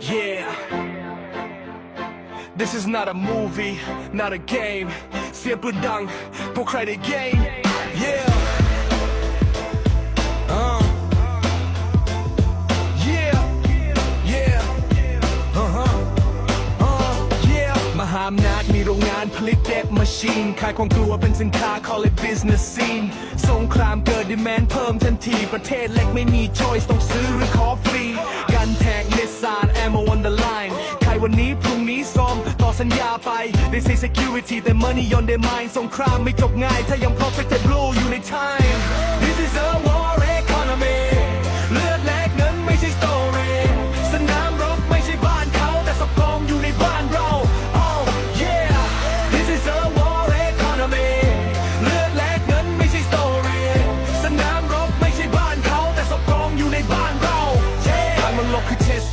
Yeah. This is not a movie, not a game. เสียงปืนดังพวกใครได้ game. Yeah. Uh. Yeah. Yeah. Uh-huh. Uh, yeah. มหาอำนาจมีโรงงานผลิตเด็บมาชีนขายของกลัวเป็นสินค้า call it business scene สงครามเกิด demand เพิ่มทันที ประเทศเล็กไม่มี choice ต้องซื้อ วันนี้พรุ่งนี้ซ้อมต่อสัญญาไป They say security แต่ money on their mind สงครามไม่จบง่าย ถ้ายัง perfect blue อยู่ใน time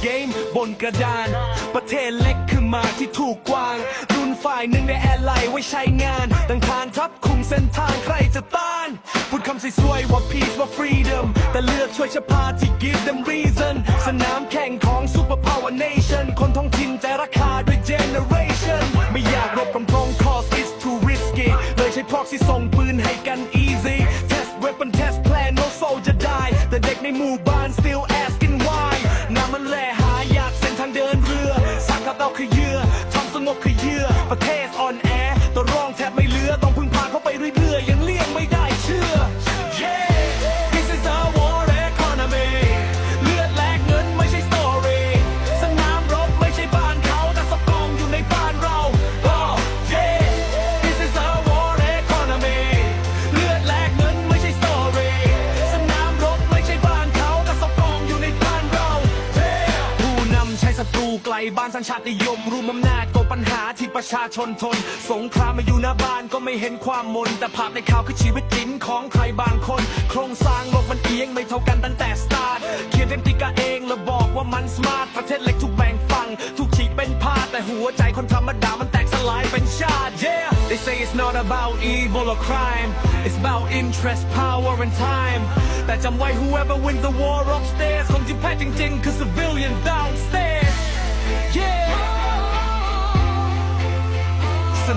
บคือ chess game บนกระดาน ประเทศเล็กคือมากที่ถูกวาง รุ่นฝ่ายหนึ่งในแอร์ไลน์ไว้ใช้งาน ดังทานทับคุมเส้นทางใครจะต้าน พูดคำสวยๆว่า peace ว่า freedom แต่เลือกช่วยชะพาที่ give them reason สนามแข่งของ super power nation คนท้องถิ่นแต่ราคาด้วย generation ไม่อยากรบกับพง cause it's too risky เลยใช้ proxy ส่งปืนให้กัน easy test weapon test plan no soldier die แต่เด็กในหมู่บ้าน still ไกลบ้านสัญชาตินิยมรุมอำนาจกบปัญหาที่ประชาชนทน สงครามมาอยู่หน้าบ้านก็ไม่เห็นความมน แต่ภาพในข่าวคือชีวิตจริงของใครบางคน โครงสร้างโลกมันเอียงไม่เท่ากันตั้งแต่สตาร์ทเขียนเต็มติกาเองแล้วบอกว่ามันสมาร์ทประเทศเล็กถูกแบ่งฝั่งถูกฉีกเป็นพาแต่หัวใจคนธรรมดามันแตกสลายเป็นชาติ yeah they say it's not about evil or crime it's about interest power and time แต่จำไว้ whoever wins the war upstairs คนที่แพ้จริงๆคือ civilian downstairs